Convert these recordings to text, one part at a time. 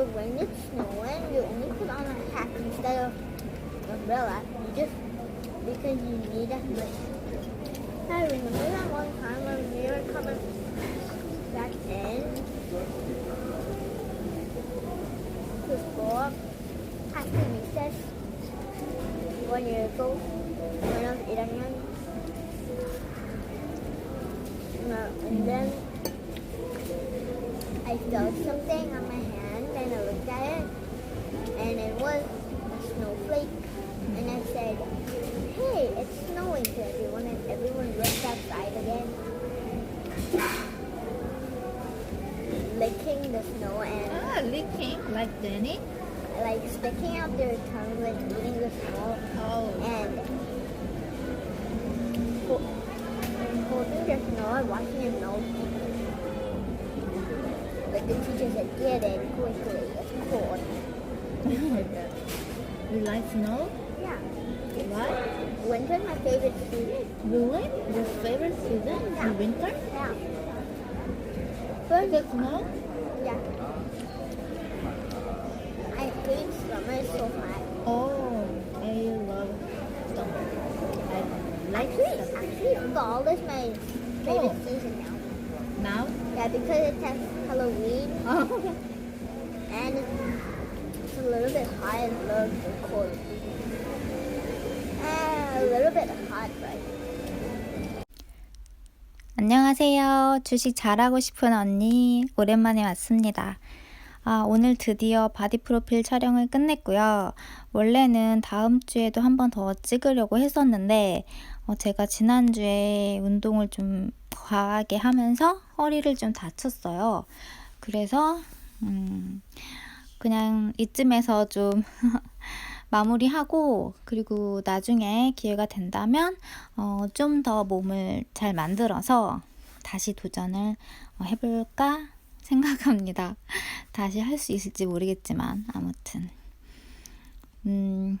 But when it's snowing, you only put on a hat instead of umbrella. You just because you need a like. I remember that one time when we were coming back in to school after recess one year ago when I was 8 young. No, uh, and then I felt something on my looked at it and it was a snowflake and I said, Hey, it's snowing to everyone and everyone rushed outside again. Licking the snow and Ah, licking like Danny. like sticking out their tongue like eating the snow Oh. and ho- and holding their snow and washing their nose. But the teachers get in quickly, it's cold. You like snow? Yeah. What? Winter's my favorite season. Really? Your favorite season Yeah. is winter? Yeah. Is it snow? Yeah. I hate summer so hot. Oh, I love summer. I like Actually, summer. actually, fall is my favorite Oh. season now. Now? Yeah, because it has Halloween Oh. and it's, a little bit hot and a little bit cold. And a little bit hot, right? 안녕하세요. 주식 잘하고 싶은 언니. 오랜만에 왔습니다. 아, 오늘 드디어 바디 프로필 촬영을 끝냈고요. 원래는 다음 주에도 한 번 더 찍으려고 했었는데, 어, 제가 지난주에 운동을 좀 과하게 하면서 허리를 좀 다쳤어요. 그래서, 음, 그냥 이쯤에서 좀 마무리하고, 그리고 나중에 기회가 된다면, 어, 좀 더 몸을 잘 만들어서 다시 도전을 어, 해볼까 생각합니다. 다시 할 수 있을지 모르겠지만, 아무튼. 음,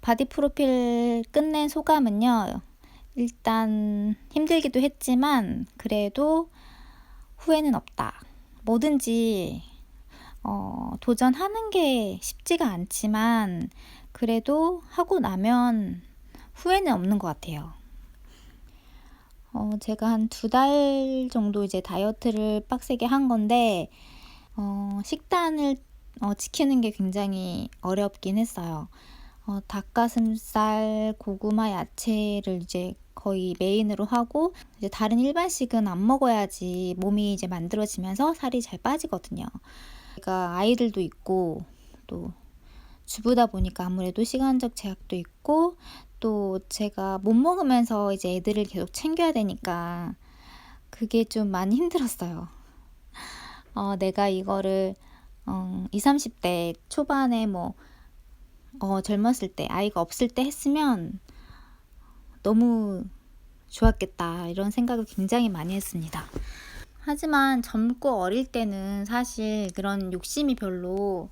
바디 프로필 끝낸 소감은요, 일단 힘들기도 했지만, 그래도 후회는 없다. 뭐든지, 어, 도전하는 게 쉽지가 않지만, 그래도 하고 나면 후회는 없는 것 같아요. 어, 제가 한 두 달 정도 이제 다이어트를 빡세게 한 건데, 어, 식단을 어, 지키는 게 굉장히 어렵긴 했어요. 어, 닭가슴살, 고구마, 야채를 이제 거의 메인으로 하고, 이제 다른 일반식은 안 먹어야지 몸이 이제 만들어지면서 살이 잘 빠지거든요. 제가 아이들도 있고, 또 주부다 보니까 아무래도 시간적 제약도 있고, 또 제가 못 먹으면서 이제 애들을 계속 챙겨야 되니까 그게 좀 많이 힘들었어요. 어, 내가 이거를 어, 20, 30대 초반에 뭐 어, 젊었을 때 아이가 없을 때 했으면 너무 좋았겠다 이런 생각을 굉장히 많이 했습니다. 하지만 젊고 어릴 때는 사실 그런 욕심이 별로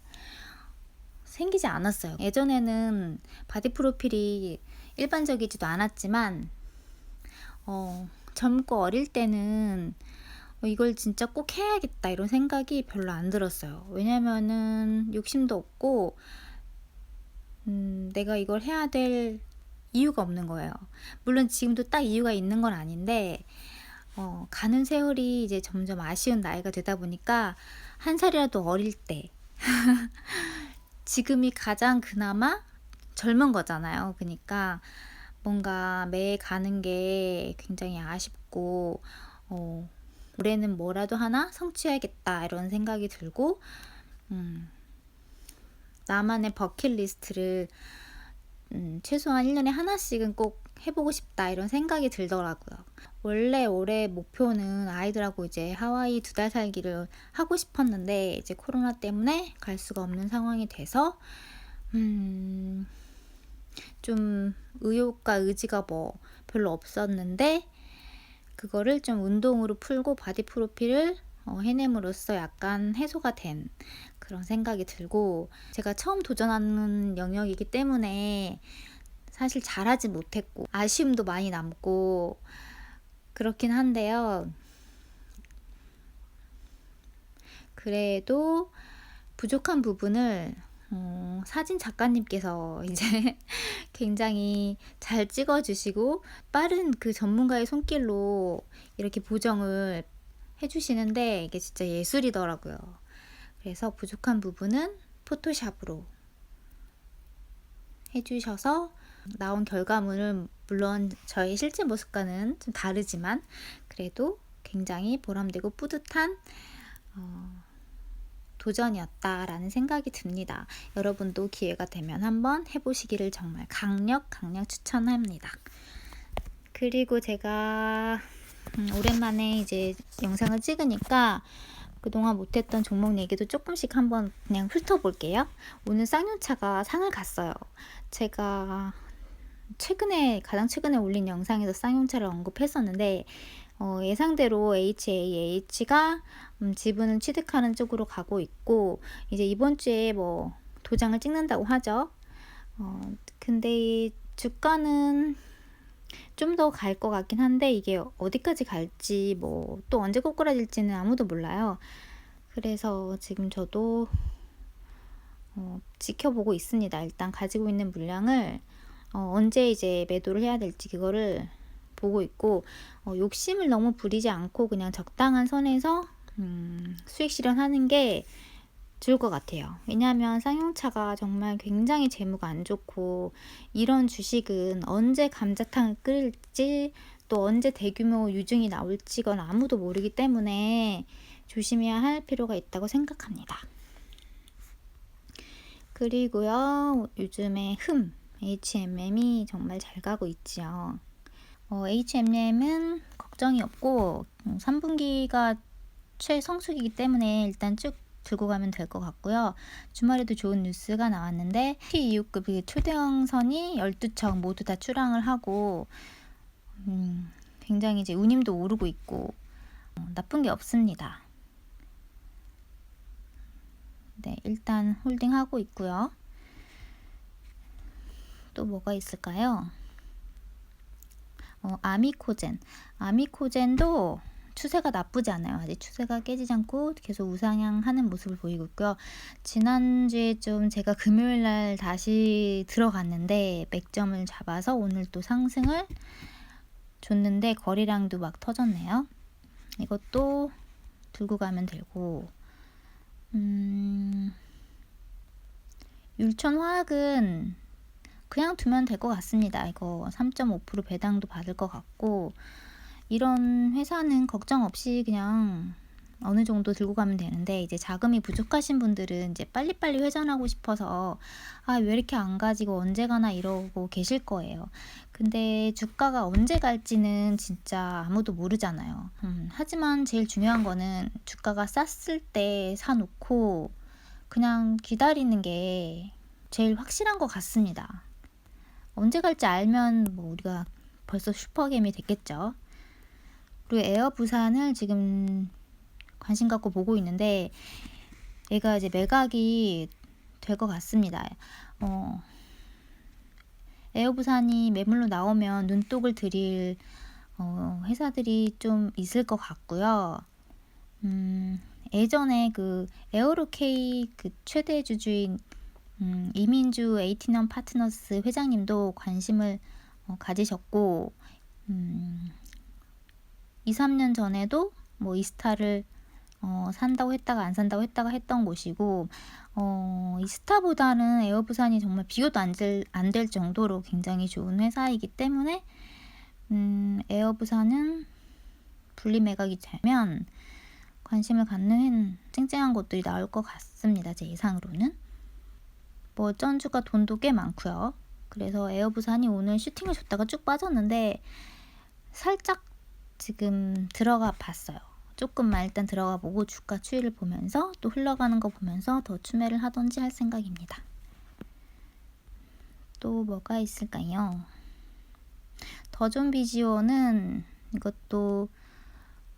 생기지 않았어요. 예전에는 바디 프로필이 일반적이지도 않았지만, 어, 젊고 어릴 때는 어, 이걸 진짜 꼭 해야겠다 이런 생각이 별로 안 들었어요. 왜냐면은 욕심도 없고, 음, 내가 이걸 해야 될 이유가 없는 거예요. 물론 지금도 딱 이유가 있는 건 아닌데, 어, 가는 세월이 이제 점점 아쉬운 나이가 되다 보니까 한 살이라도 어릴 때 지금이 가장 그나마 젊은 거잖아요. 그러니까 뭔가 매해 가는 게 굉장히 아쉽고 어, 올해는 뭐라도 하나 성취해야겠다 이런 생각이 들고 음, 나만의 버킷리스트를 음, 최소한 1년에 하나씩은 꼭 해보고 싶다 이런 생각이 들더라고요. 원래 올해 목표는 아이들하고 이제 하와이 두 달 살기를 하고 싶었는데 이제 코로나 때문에 갈 수가 없는 상황이 돼서 음, 좀 의욕과 의지가 뭐 별로 없었는데 그거를 좀 운동으로 풀고 바디 프로필을 어, 해냄으로써 약간 해소가 된 그런 생각이 들고 제가 처음 도전하는 영역이기 때문에 사실 잘하지 못했고 아쉬움도 많이 남고 그렇긴 한데요. 그래도 부족한 부분을 어, 사진 작가님께서 이제 굉장히 잘 찍어주시고 빠른 그 전문가의 손길로 이렇게 보정을 해주시는데 이게 진짜 예술이더라고요. 그래서 부족한 부분은 포토샵으로 해주셔서 나온 결과물은 물론 저의 실제 모습과는 좀 다르지만 그래도 굉장히 보람되고 뿌듯한 어, 도전이었다라는 생각이 듭니다. 여러분도 기회가 되면 한번 해보시기를 정말 강력 강력 추천합니다. 그리고 제가 음, 오랜만에 이제 영상을 찍으니까 그동안 못했던 종목 얘기도 조금씩 한번 그냥 훑어볼게요. 오늘 쌍용차가 상을 갔어요. 제가 최근에 가장 최근에 올린 영상에서 쌍용차를 언급했었는데 어, 예상대로 HAH가 음, 지분을 취득하는 쪽으로 가고 있고 이제 이번 주에 뭐 도장을 찍는다고 하죠. 어, 근데 이 주가는 좀 더 갈 것 같긴 한데 이게 어디까지 갈지 뭐 또 언제 꼬꾸라질지는 아무도 몰라요. 그래서 지금 저도 어, 지켜보고 있습니다. 일단 가지고 있는 물량을 어, 언제 이제 매도를 해야 될지 그거를 보고 있고 어, 욕심을 너무 부리지 않고 그냥 적당한 선에서 음, 수익 실현하는 게 좋을 것 같아요. 왜냐하면 쌍용차가 정말 굉장히 재무가 안 좋고 이런 주식은 언제 감자탕을 끓일지 또 언제 대규모 유증이 나올지건 아무도 모르기 때문에 조심해야 할 필요가 있다고 생각합니다. 그리고요, 요즘에 흠, HMM이 정말 잘 가고 있지요. 어, HMM은 걱정이 없고, 3분기가 최성수기이기 때문에 일단 쭉 들고 가면 될 것 같고요. 주말에도 좋은 뉴스가 나왔는데 T2급의 그 초대형선이 12척 모두 다 출항을 하고 음, 굉장히 이제 운임도 오르고 있고 어, 나쁜 게 없습니다. 네, 일단 홀딩하고 있고요. 또 뭐가 있을까요? 어, 아미코젠. 아미코젠도 추세가 나쁘지 않아요. 아직 추세가 깨지지 않고 계속 우상향하는 모습을 보이고 있고요. 지난주에 좀 제가 금요일 날 다시 들어갔는데 맥점을 잡아서 오늘 또 상승을 줬는데 거리량도 막 터졌네요. 이것도 들고 가면 되고 음, 율천화학은 그냥 두면 될 것 같습니다. 이거 3.5% 배당도 받을 것 같고 이런 회사는 걱정 없이 그냥 어느 정도 들고 가면 되는데 이제 자금이 부족하신 분들은 이제 빨리빨리 회전하고 싶어서 아 왜 이렇게 안 가지고 언제 가나 이러고 계실 거예요. 근데 주가가 언제 갈지는 진짜 아무도 모르잖아요. 음, 하지만 제일 중요한 거는 주가가 쌌을 때 사놓고 그냥 기다리는 게 제일 확실한 것 같습니다. 언제 갈지 알면 뭐 우리가 벌써 슈퍼겜이 됐겠죠. 그리고 에어 부산을 지금 관심 갖고 보고 있는데 얘가 이제 매각이 될 것 같습니다. 어, 에어 부산이 매물로 나오면 눈독을 들일 어, 회사들이 좀 있을 것 같고요. 음, 예전에 그 에어로케이 그 최대 주주인 음, 이민주 에이티넘 파트너스 회장님도 관심을 어, 가지셨고 음, 2, 3년 전에도 뭐 이스타를 어, 산다고 했다가 안 산다고 했다가 했던 곳이고 어, 이스타보다는 에어부산이 정말 비교도 안될 안 될 정도로 굉장히 좋은 회사이기 때문에 음, 에어부산은 분리 매각이 되면 관심을 갖는 쨍쨍한 것들이 나올 것 같습니다. 제 예상으로는. 뭐 전주가 돈도 꽤 많고요. 그래서 에어부산이 오늘 슈팅을 줬다가 쭉 빠졌는데 살짝 지금 들어가 봤어요. 조금만 일단 들어가 보고 주가 추이를 보면서 또 흘러가는 거 보면서 더 추매를 하던지 할 생각입니다. 또 뭐가 있을까요? 더존 비지오는 이것도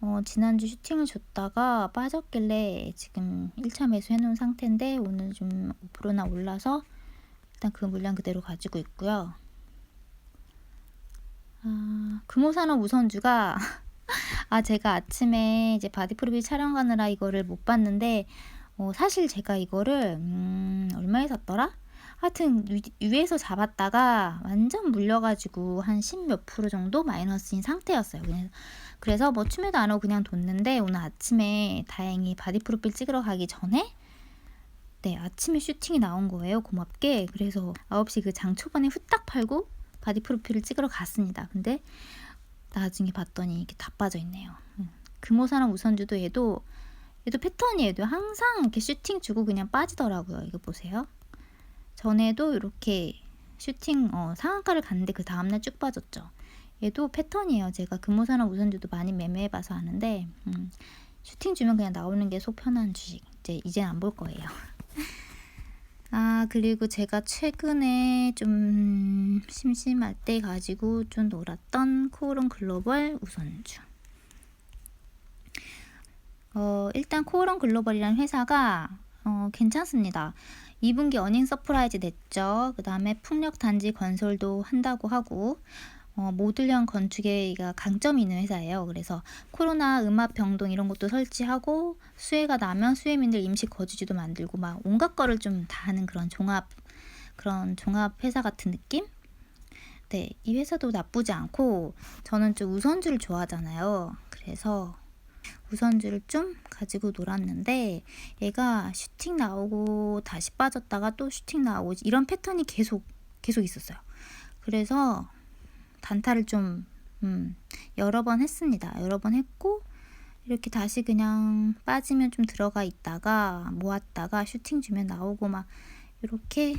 어, 지난주 슈팅을 줬다가 빠졌길래 지금 1차 매수 해놓은 상태인데 오늘 좀 5%나 올라서 일단 그 물량 그대로 가지고 있고요. 아, 금호산업 우선주가 아, 제가 아침에 이제 바디 프로필 촬영 가느라 이거를 못 봤는데, 어, 사실 제가 이거를, 음, 얼마에 샀더라? 하여튼, 위, 위에서 잡았다가 완전 물려가지고 한10몇 프로 정도 마이너스인 상태였어요. 그래서, 그래서 뭐 춤에도 안 하고 그냥 뒀는데, 오늘 아침에 다행히 바디 프로필 찍으러 가기 전에, 네, 아침에 슈팅이 나온 거예요. 고맙게. 그래서 9시 그 장 초반에 후딱 팔고 바디 프로필을 찍으러 갔습니다. 근데 나중에 봤더니 이게 다 빠져 있네요. 음. 금호사랑 우선주도 얘도 얘도 패턴이에요. 얘도 항상 이렇게 슈팅 주고 그냥 빠지더라고요. 이거 보세요. 전에도 이렇게 슈팅 어, 상한가를 갔는데 그 다음날 쭉 빠졌죠. 얘도 패턴이에요. 제가 금호사랑 우선주도 많이 매매해봐서 아는데 음, 슈팅 주면 그냥 나오는 게 속 편한 주식. 이제 이제 안볼 거예요. 아, 그리고 제가 최근에 좀 심심할 때 가지고 좀 놀았던 코오롱 글로벌 우선주. 어, 일단 코오롱 글로벌이라는 회사가 어, 괜찮습니다. 2분기 어닝 서프라이즈 냈죠. 그 다음에 풍력 단지 건설도 한다고 하고, 어, 모듈형 건축에가 강점이 있는 회사예요. 그래서 코로나 음압 병동 이런 것도 설치하고 수해가 나면 수해민들 임시 거주지도 만들고 막 온갖 거를 좀 다 하는 그런 종합 그런 종합 회사 같은 느낌? 네, 이 회사도 나쁘지 않고 저는 좀 우선주를 좋아하잖아요. 그래서 우선주를 좀 가지고 놀았는데 얘가 슈팅 나오고 다시 빠졌다가 또 슈팅 나오고 이런 패턴이 계속 계속 있었어요. 그래서 단타를 좀 음, 여러 번 했습니다. 여러 번 했고 이렇게 다시 그냥 빠지면 좀 들어가 있다가 모았다가 슈팅 주면 나오고 막 이렇게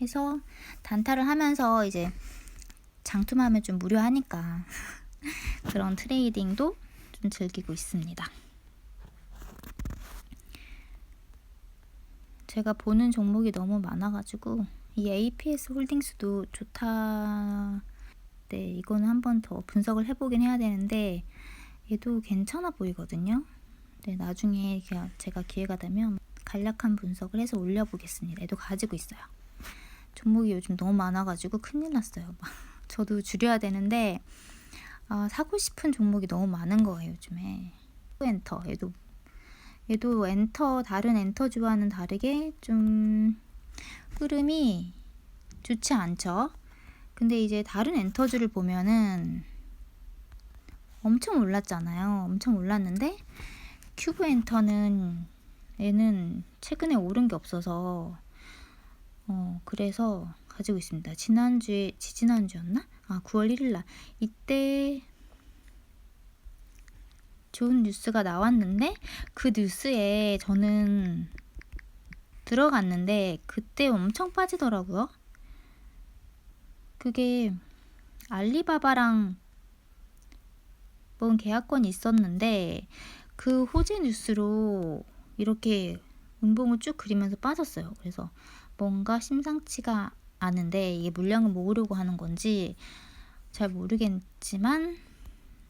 해서 단타를 하면서 이제 장투하면 좀 무료하니까 그런 트레이딩도 좀 즐기고 있습니다. 제가 보는 종목이 너무 많아가지고 이 APS 홀딩스도 좋다. 네, 이거는 한 번 더 분석을 해보긴 해야 되는데 얘도 괜찮아 보이거든요. 네, 나중에 제가 기회가 되면 간략한 분석을 해서 올려보겠습니다. 얘도 가지고 있어요. 종목이 요즘 너무 많아가지고 큰일 났어요. 저도 줄여야 되는데 아, 사고 싶은 종목이 너무 많은 거예요 요즘에. 엔터 얘도 얘도 엔터 다른 엔터주와는 다르게 좀 흐름이 좋지 않죠. 근데 이제 다른 엔터주를 보면은 엄청 올랐잖아요. 엄청 올랐는데 큐브 엔터는 얘는 최근에 오른 게 없어서 어 그래서 가지고 있습니다. 지난주에 지지난주였나? 아 9월 1일 날 이때 좋은 뉴스가 나왔는데 그 뉴스에 저는 들어갔는데 그때 엄청 빠지더라고요. 그게 알리바바랑 뭔 계약건이 있었는데 그 호재 뉴스로 이렇게 운봉을 쭉 그리면서 빠졌어요. 그래서 뭔가 심상치가 않은데 이게 물량을 모으려고 하는 건지 잘 모르겠지만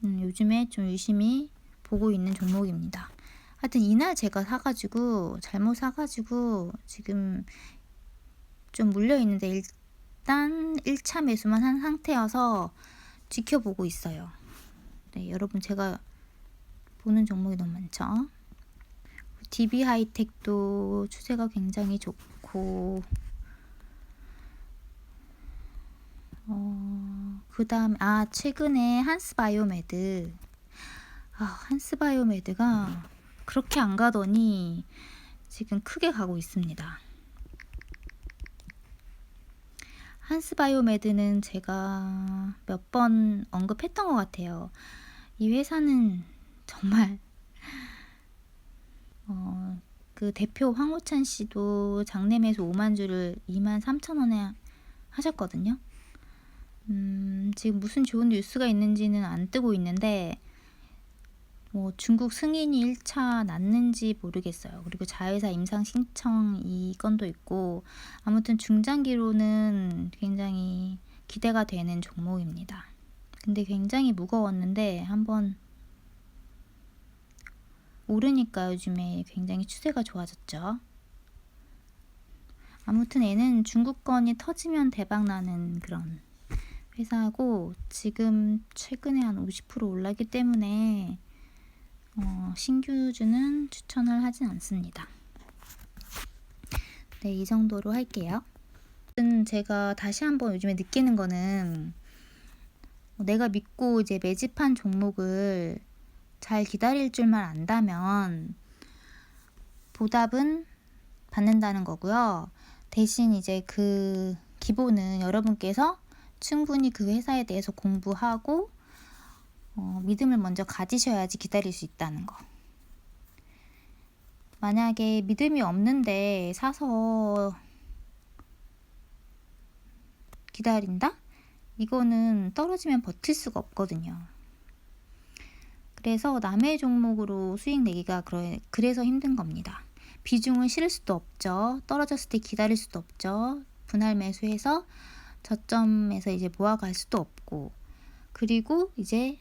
음, 요즘에 좀 유심히 보고 있는 종목입니다. 하여튼 이날 제가 사가지고 잘못 사가지고 지금 좀 물려 있는데 일단 1차 매수만 한 상태여서 지켜보고 있어요. 네, 여러분 제가 보는 종목이 너무 많죠. DB 하이텍도 추세가 굉장히 좋고 어, 그 다음, 아, 최근에 한스바이오메드. 아, 한스바이오메드가 그렇게 안 가더니 지금 크게 가고 있습니다. 한스바이오메드는 제가 몇 번 언급했던 것 같아요. 이 회사는 정말 어, 그 대표 황호찬 씨도 장내매수 5만 주를 2만 3천 원에 하셨거든요. 음, 지금 무슨 좋은 뉴스가 있는지는 안 뜨고 있는데 뭐 중국 승인이 1차 났는지 모르겠어요. 그리고 자회사 임상 신청 이 건도 있고 아무튼 중장기로는 굉장히 기대가 되는 종목입니다. 근데 굉장히 무거웠는데 한번 오르니까 요즘에 굉장히 추세가 좋아졌죠. 아무튼 얘는 중국건이 터지면 대박 나는 그런 회사고 지금 최근에 한 50% 올랐기 때문에 어, 신규주는 추천을 하진 않습니다. 네, 이 정도로 할게요. 음, 제가 다시 한번 요즘에 느끼는 거는 내가 믿고 이제 매집한 종목을 잘 기다릴 줄만 안다면 보답은 받는다는 거고요. 대신 이제 그 기본은 여러분께서 충분히 그 회사에 대해서 공부하고 어, 믿음을 먼저 가지셔야지 기다릴 수 있다는 거. 만약에 믿음이 없는데 사서 기다린다? 이거는 떨어지면 버틸 수가 없거든요. 그래서 남의 종목으로 수익 내기가 그래, 그래서 힘든 겁니다. 비중은 실을 수도 없죠. 떨어졌을 때 기다릴 수도 없죠. 분할 매수해서 저점에서 이제 모아갈 수도 없고. 그리고 이제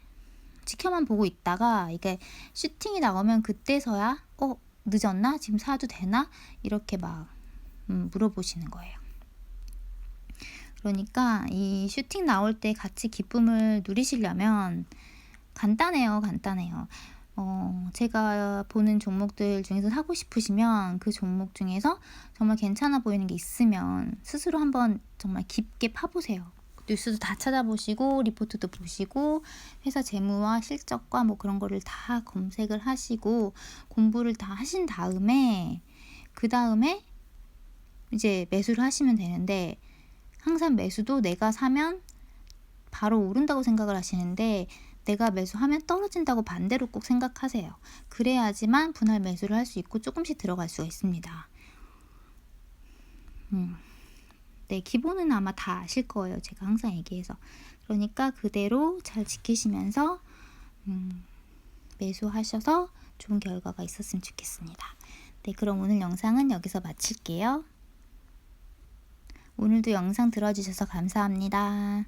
지켜만 보고 있다가 이게 슈팅이 나오면 그때서야 어 늦었나 지금 사도 되나 이렇게 막 음, 물어보시는 거예요. 그러니까 이 슈팅 나올 때 같이 기쁨을 누리시려면 간단해요, 간단해요. 어, 제가 보는 종목들 중에서 사고 싶으시면 그 종목 중에서 정말 괜찮아 보이는 게 있으면 스스로 한번 정말 깊게 파보세요. 뉴스도 다 찾아보시고 리포트도 보시고 회사 재무와 실적과 뭐 그런 거를 다 검색을 하시고 공부를 다 하신 다음에 그 다음에 이제 매수를 하시면 되는데 항상 매수도 내가 사면 바로 오른다고 생각을 하시는데 내가 매수하면 떨어진다고 반대로 꼭 생각하세요. 그래야지만 분할 매수를 할 수 있고 조금씩 들어갈 수가 있습니다. 음. 네, 기본은 아마 다 아실 거예요. 제가 항상 얘기해서. 그러니까 그대로 잘 지키시면서 음, 매수하셔서 좋은 결과가 있었으면 좋겠습니다. 네, 그럼 오늘 영상은 여기서 마칠게요. 오늘도 영상 들어주셔서 감사합니다.